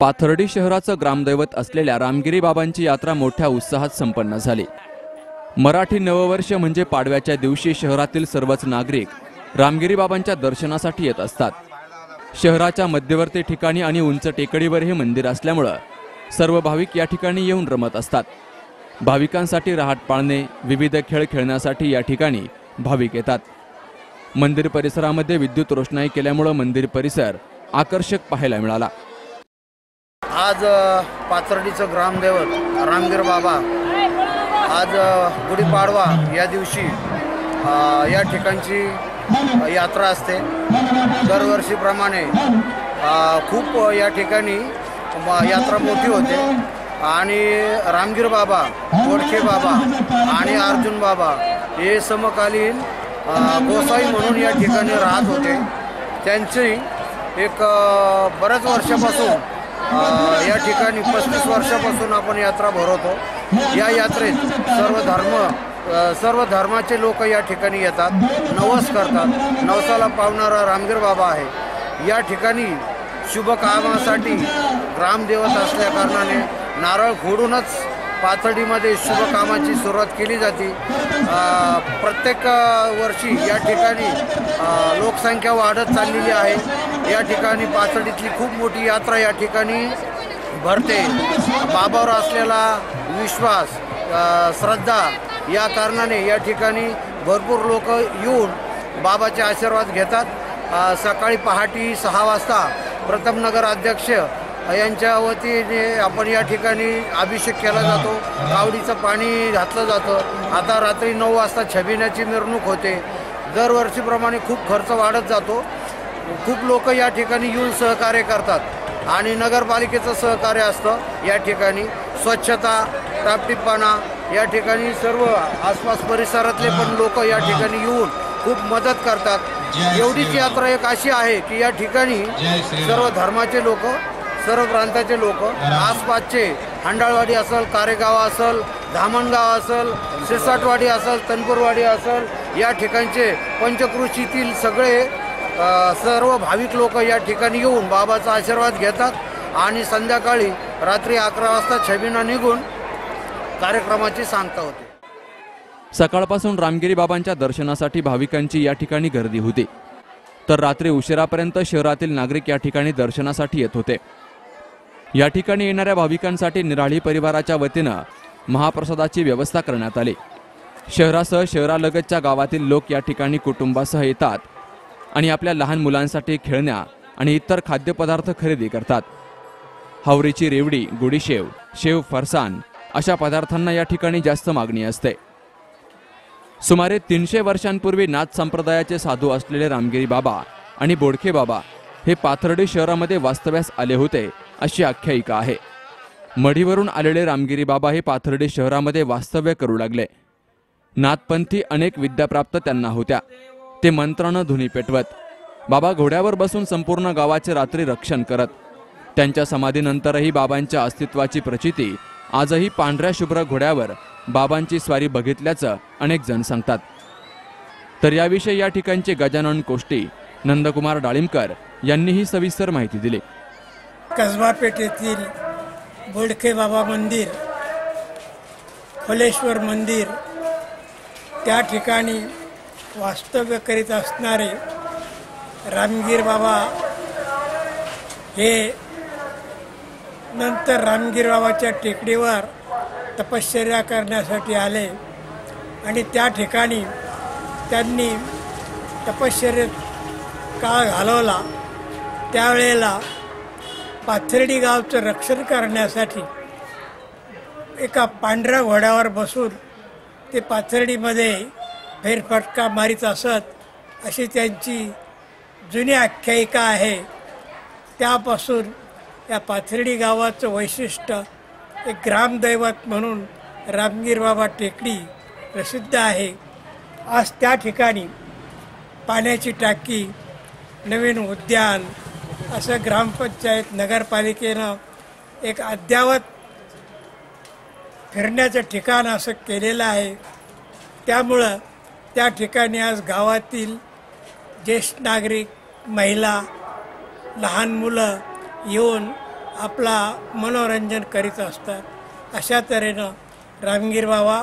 पाथर्डी शहराचं ग्रामदैवत असलेल्या रामगिरी बाबांची यात्रा मोठ्या उत्साहात संपन्न झाली. मराठी नववर्ष म्हणजे पाडव्याच्या दिवशी शहरातील सर्वच नागरिक रामगिरी बाबांच्या दर्शनासाठी येत असतात. शहराच्या मध्यवर्ती ठिकाणी आणि उंच टेकडीवर हे मंदिर असल्यामुळं सर्व भाविक या ठिकाणी येऊन रमत असतात. भाविकांसाठी राहत पाळणे विविध खेळ खेळण्यासाठी या ठिकाणी भाविक येतात. मंदिर परिसरामध्ये विद्युत रोषणाई केल्यामुळं मंदिर परिसर आकर्षक पाहायला मिळाला. आज अ, पाथर्डीचं ग्रामदैवत रामगीर बाबा आज गुढीपाडवा या दिवशी या ठिकाणची यात्रा असते. दरवर्षीप्रमाणे खूप या ठिकाणी यात्रा मोठी होते. आणि रामगीर बाबा गोडखे बाबा आणि अर्जुन बाबा हे समकालीन गोसाई म्हणून या ठिकाणी राहत होते. त्यांची एक बऱ्याच वर्षापासून या ठिकाणी पस्तीस वर्षापासून आपण यात्रा भरवतो. या यात्रेत सर्व धर्म सर्व धर्माचे लोक या ठिकाणी येतात नवस करतात. नवसाला पावणारा रामगीर बाबा आहे. या ठिकाणी शुभकामासाठी ग्रामदेवत असल्या कारणाने नारळ फोडूनच पाथर्डीमध्ये शुभकामाची सुरुवात केली जाते. प्रत्येक वर्षी या ठिकाणी लोकसंख्या वाढत चाललेली आहे. या ठिकाणी पाथर्डीतली खूप मोठी यात्रा या ठिकाणी भरते. बाबावर असलेला विश्वास श्रद्धा या कारणाने या ठिकाणी भरपूर लोक येऊन बाबाचे आशीर्वाद घेतात. सकाळी पहाटे सहा वाजता प्रथम नगर अध्यक्ष यांच्या वतीने आपण या ठिकाणी अभिषेक केला जातो. कावडीचं पाणी घातलं जातं. आता रात्री नऊ वाजता छबिण्याची मिरवणूक होते. दरवर्षीप्रमाणे खूप खर्च वाढत जातो. खूप लोक या ठिकाणी येऊन सहकार्य करतात. आणि नगरपालिकेचं सहकार्य असतं या ठिकाणी. स्वच्छता टापटीपणा या ठिकाणी सर्व आसपास परिसरातले पण लोक या ठिकाणी येऊन खूप मदत करतात. एवढीच यात्रा एक अशी आहे की या ठिकाणी सर्व धर्माचे लोक सर्व प्रांताचे लोक आसपासचे हांडाळवाडी असेल कारेगाव असल धामणगाव असल सिरसाटवाडी असल तनपूरवाडी असल या ठिकाणचे पंचकृषीतील सगळे सर्व भाविक लोक या ठिकाणी येऊन बाबाचा आशीर्वाद घेतात आणि संध्याकाळी रात्री अकरा वाजता छबिना निघून कार्यक्रमाची सांगता होते. सकाळपासून रामगिरी बाबांच्या दर्शनासाठी भाविकांची या ठिकाणी गर्दी होती. तर रात्री उशिरापर्यंत शहरातील नागरिक या ठिकाणी दर्शनासाठी येत होते. या ठिकाणी येणाऱ्या भाविकांसाठी निराळी परिवाराच्या वतीनं महाप्रसादाची व्यवस्था करण्यात आली. शहरासह शहरालगतच्या गावातील लोक या ठिकाणी कुटुंबासह येतात आणि आपल्या लहान मुलांसाठी खेळण्या आणि इतर खाद्यपदार्थ खरेदी करतात. हावरीची रेवडी गुडीशेव शेव फरसाण अशा पदार्थांना या ठिकाणी जास्त मागणी असते. सुमारे तीनशे वर्षांपूर्वी नाथ संप्रदायाचे साधू असलेले रामगिरी बाबा आणि बोडखे बाबा हे पाथर्डी शहरामध्ये वास्तव्यास आले होते अशी आख्यायिका आहे. मढीवरून आलेले रामगिरी बाबा हे पाथर्डी शहरामध्ये वास्तव्य करू लागले. नाथपंथी अनेक विद्याप्राप्त त्यांना होत्या. ते मंत्रानं धुनी पेटवत बाबा घोड्यावर बसून संपूर्ण गावाचे रात्री रक्षण करत त्यांच्या समाधीनंतरही बाबांच्या अस्तित्वाची प्रचिती आजही पांढऱ्या शुभ्र घोड्यावर बाबांची स्वारी बघितल्याचं अनेक जण सांगतात. तर याविषयी या ठिकाणचे गजानन कोष्टी नंदकुमार डाळिंबकर यांनीही सविस्तर माहिती दिली. कसबा पेठेतील बोडखे बाबा मंदिर खोलेश्वर मंदिर त्या ठिकाणी वास्तव्य करीत असणारे रामगीर बाबा हे नंतर रामगीर बाबाच्या टेकडीवर तपश्चर्या करण्यासाठी आले आणि त्या ठिकाणी त्यांनी तपश्चर्येत काळ घालवला. त्यावेळेला पाथर्डी गावचं रक्षण करण्यासाठी एका पांढऱ्या घोड्यावर बसून ते पाथर्डीमध्ये फेरफटका मारीत असत अशी त्यांची जुनी आख्यायिका आहे. त्यापासून या पाथर्डी गावाचं वैशिष्ट्य एक ग्रामदैवत म्हणून रामगीर बाबा टेकडी प्रसिद्ध आहे. आज त्या ठिकाणी पाण्याची टाकी नवीन उद्यान असं ग्रामपंचायत नगरपालिकेनं एक अद्यावत फिरण्याचं ठिकाण असं केलेलं आहे. त्यामुळं त्या ठिकाणी आज गावातील ज्येष्ठ नागरिक महिला लहान मुलं येऊन आपला मनोरंजन करीत असतात. अशा तऱ्हेनं रामगीर बाबा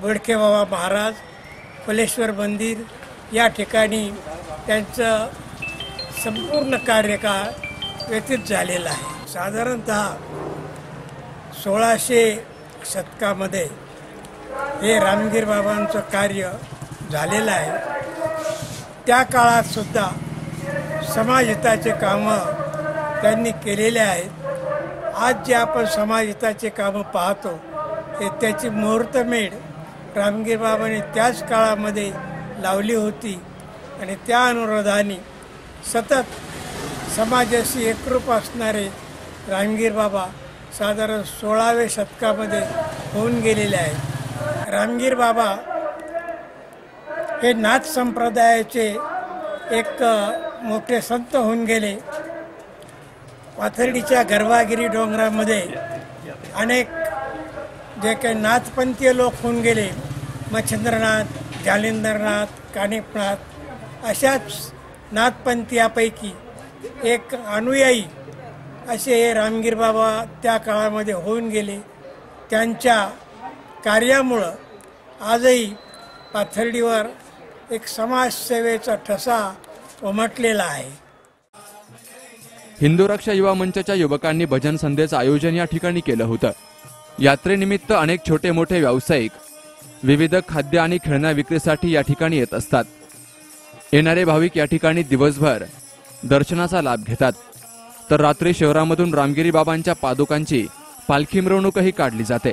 बोडके बाबा महाराज फुलेश्वर मंदिर या ठिकाणी त्यांचं संपूर्ण कार्यकाळ व्यतीत झालेला आहे. साधारणत सोळाशे शतकामध्ये हे रामगीर बाबांचं कार्य झालेलं आहे. त्या काळात सुद्धा समाजहिताचे कामं त्यांनी केलेले आहेत. आज जे आपण समाजहिताचे कामं पाहतो हे त्याची मुहूर्तमेढ रामगीर बाबांनी त्याच काळामध्ये लावली होती आणि त्या अनुरोधाने सतत समाजाशी एकरूप असणारे रामगीर बाबा साधारण सोळाव्या शतकामध्ये होऊन गेलेले आहेत. रामगीर बाबा हे नाथ संप्रदायाचे एक मोठे संत होऊन गेले. पाथर्डीच्या गर्भागिरी डोंगरामध्ये अनेक जे काही नाथपंथीय लोक होऊन गेले. मच्छिंद्रनाथ जालिंदरनाथ कानिपनाथ अशाच नाथपंथीयापैकी एक अनुयायी असे हे रामगीर बाबा त्या काळामध्ये होऊन गेले. त्यांच्या कार्यामुळं आजही पाथर्डीवर एक समाजसेवेचा ठसा उमटलेला आहे. हिंदू रक्षा युवा मंचच्या युवकांनी भजन संध्येचं आयोजन या ठिकाणी केलं होतं. यात्रेनिमित्त अनेक छोटे मोठे व्यावसायिक विविध खाद्य आणि खेळण्या विक्रीसाठी या ठिकाणी येत असतात. येणारे भाविक या ठिकाणी दिवसभर दर्शनाचा लाभ घेतात. तर रात्री शहरामधून रामगिरी बाबांच्या पादुकांची पालखी मिरवणूकही काढली जाते.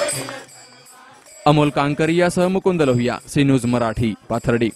अमोल कांकरियासह मुकुंद लोहिया सी न्यूज़ मराठी पाथर्डी.